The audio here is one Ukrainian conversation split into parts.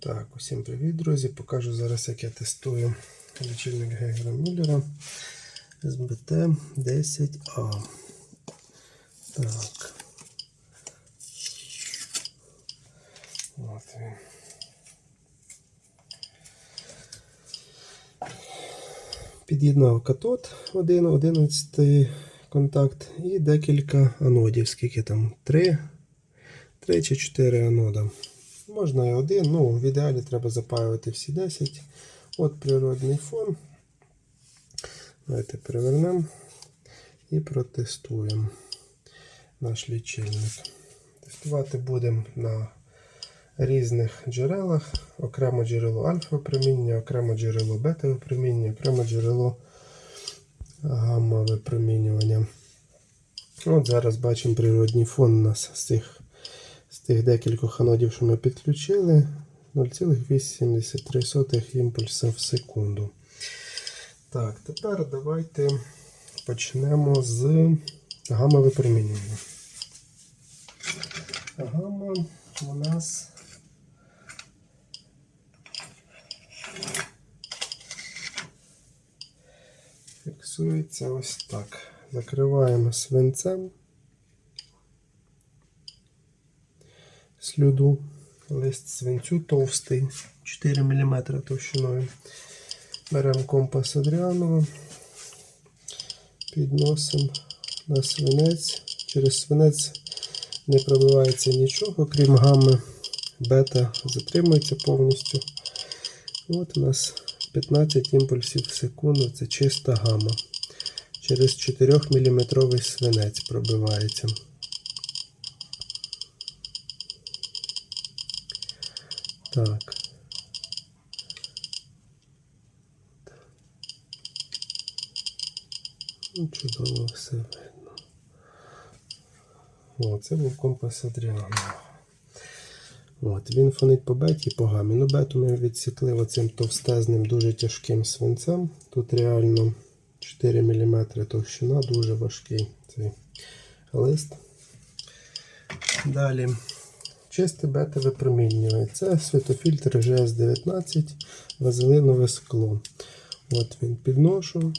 Так, усім привіт, друзі. Покажу зараз, як я тестую лічильник Гейгера Мюллера СБТ 10А. Так. От він. Під'єднав катод 1, 11 контакт і декілька анодів. Скільки там? 3, 3 чи 4 анода. Можна і один, ну в ідеалі треба запаювати всі 10. От природний фон. Давайте перевернемо і протестуємо наш лічильник. Тестувати будемо на різних джерелах. Окремо джерело альфа випромінення, окремо джерело бета випромінення, окремо джерело гамма випромінювання. От зараз бачимо природній фон у нас з цих тих декількох анодів, що ми підключили, 0,873 імпульса в секунду. Так, тепер давайте почнемо з гамма випромінювання. Гамма у нас фіксується ось так. Закриваємо свинцем. Слюду. Лист свинцю товстий, 4 мм товщиною. Беремо компас Адріанова, підносимо на свинець. Через свинець не пробивається нічого, крім гами. Бета затримується повністю. От у нас 15 імпульсів в секунду це чиста гама. Через 4 мм свинець пробивається. Так. Ну, чудово все видно. О, це був компас Адріана. От, він фонить по беті по гамі. Ну, бету ми відсікли оцим товстезним, дуже тяжким свинцем. Тут реально 4 мм товщина, дуже важкий цей лист. Далі. Чисте бета випромінює. Це світофільтр GS19, вазелинове скло. От він підношу.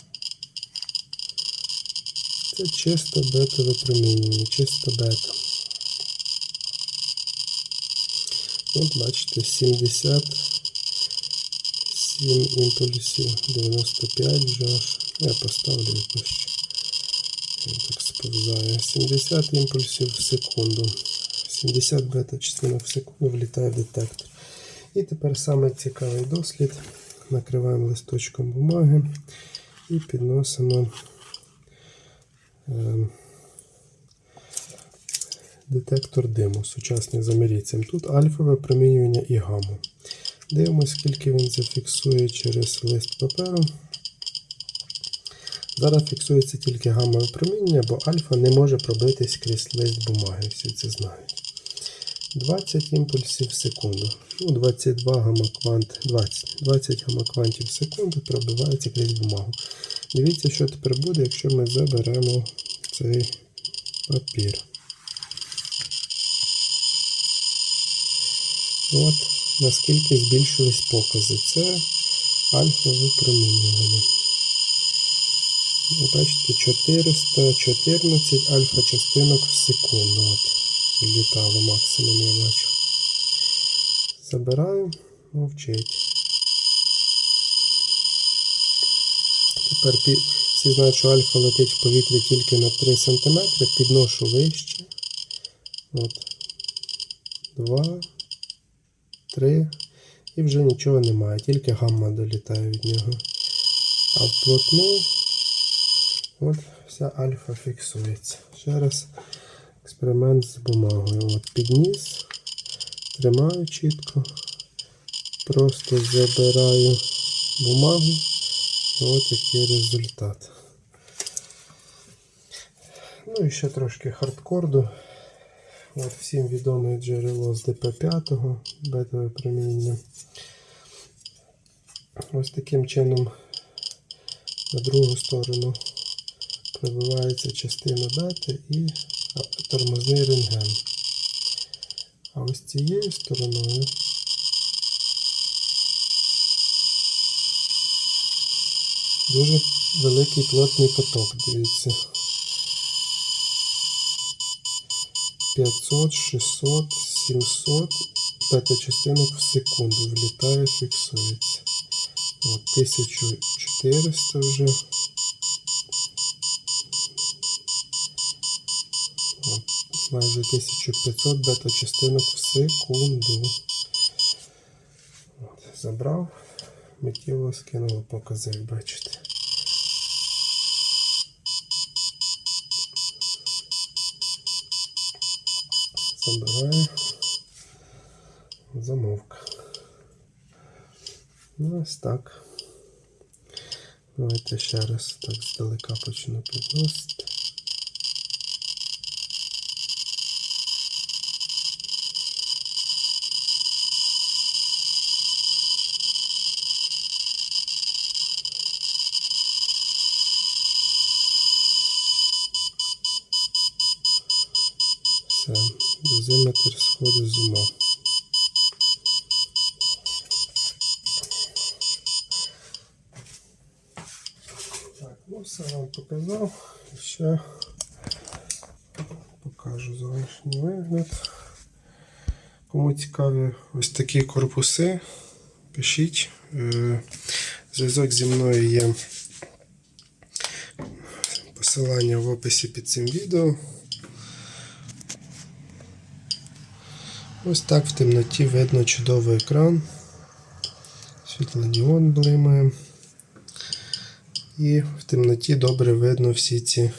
Це чисто бета випромінює, чисто бета. От бачите, 77 імпульсів, 95 вже аж. Я поставлю якось. Так сповзає. 70 імпульсів в секунду. 70 бета частинок в секунду влітає в детектор. І тепер саме цікавий дослід. Накриваємо листочком бумаги і підносимо е, детектор диму сучасний з амерійцем. Тут альфа випромінювання і гамма. Дивимося, скільки він зафіксує через лист паперу. Зараз фіксується тільки гамма випромінення, бо альфа не може пробитись крізь лист бумаги. Всі це знають. 20 імпульсів в секунду. Ну, 22 гамма-квант, 20 20 гамма-квантів в секунду пробивається крізь бумагу. Дивіться, що тепер буде, якщо ми заберемо цей папір. От наскільки збільшились покази. Це альфа випромінювання. Бачите, 414 альфа частинок в секунду. От літало максимум, я бачу. Забираю, мовчить. Тепер всі знають, що альфа летить в повітрі тільки на 3 см, підношу вище. От. 2, 3. І вже нічого немає, тільки гамма долітає від нього. А вплотну От вся альфа фіксується. Ще раз експеримент з бумагою. От підніс, тримаю чітко, просто забираю бумагу. І от який результат. Ну і ще трошки хардкорду. От всім відоме джерело з ДП5, бетове проміння. Ось таким чином на другу сторону пробивається частина бети і тормозний рентген. А ось цією стороною дуже великий плотний поток, дивіться. 500, 600, 700 п'ята частинок в секунду влітає, фіксується. От 1400 вже. Майже 1500 бета-частинок в секунду. От, забрав, миттєво скинуло покази, як бачите. Забираю. Замовка. Ну, ось так. Давайте ще раз так здалека почну підносити. Все, дозиметр сходить з. Так, ну все вам показав. Ще покажу зовнішній вигляд. Кому цікаві ось такі корпуси, пишіть. Е, Зв'язок зі мною є посилання в описі під цим відео. Ось так в темноті видно чудовий екран. Світлодіод блимає. І в темноті добре видно всі ці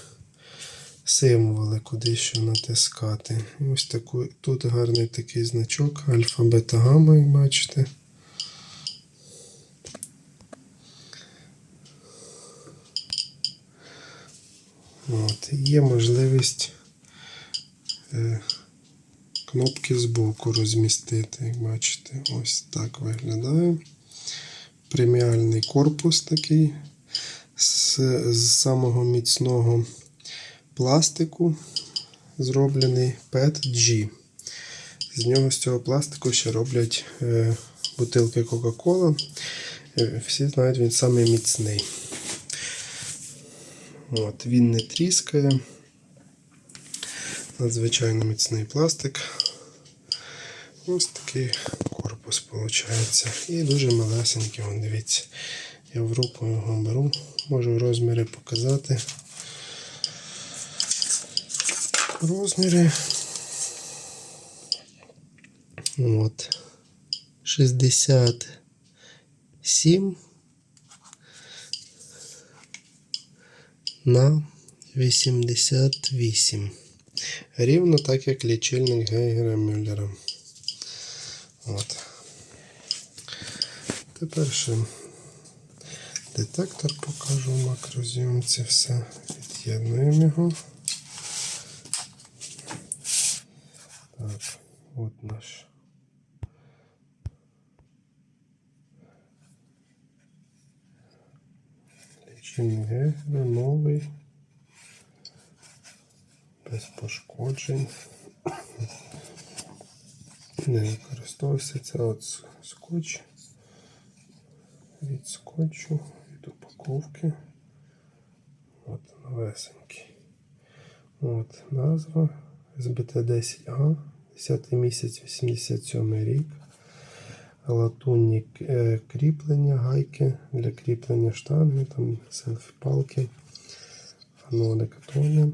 символи, куди що натискати. Ось таку, тут гарний такий значок альфа, бета, гамма, як бачите. От, є можливість е, кнопки збоку розмістити, як бачите, ось так виглядає. Преміальний корпус такий з, з самого міцного пластику, зроблений PET-G. З нього з цього пластику ще роблять е, бутилки Coca-Cola. Е, всі знають, він самий міцний. От, він не тріскає. Надзвичайно міцний пластик. Ось такий корпус виходить. І дуже малесенький, вон, дивіться. Я в руку його беру, можу розміри показати. Розміри. От. 67 на 88. Рівно так, як лічильник Гейгера Мюллера. От. Тепер ще детектор покажу в макрозйомці. Все. Від'єднуємо його. Так, от наш. Лічильник новий. Без пошкоджень. Не використовується це от скотч. Від скотчу, від упаковки. От новесенький. От назва СБТ-10А, 10 місяць, 87 рік. Латунні е, кріплення, гайки для кріплення штанги, там селфі-палки, аноди катони.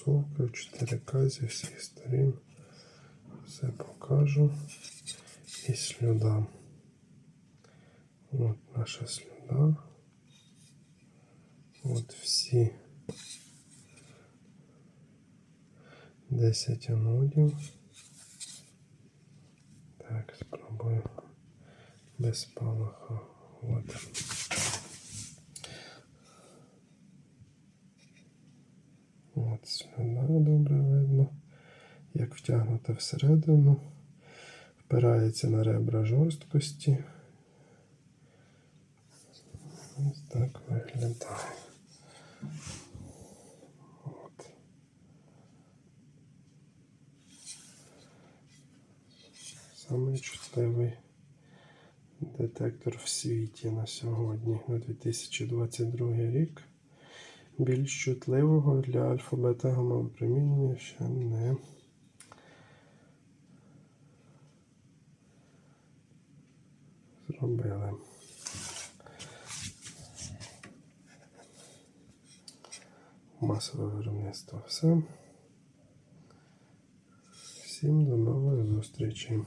Сфокусовка 4К зі всіх сторін. Все покажу. І слюда. От наша слюда. От всі 10 анодів. Так, спробую без палаха. От. От слюда добре видно. Втягнута всередину. Впирається на ребра жорсткості. Ось так виглядає. От. Самий чутливий детектор в світі на сьогодні, на 2022 рік. Більш чутливого для альфа-бета гамма ще не зробили. Масове виробництво все. Всім до нових зустрічей.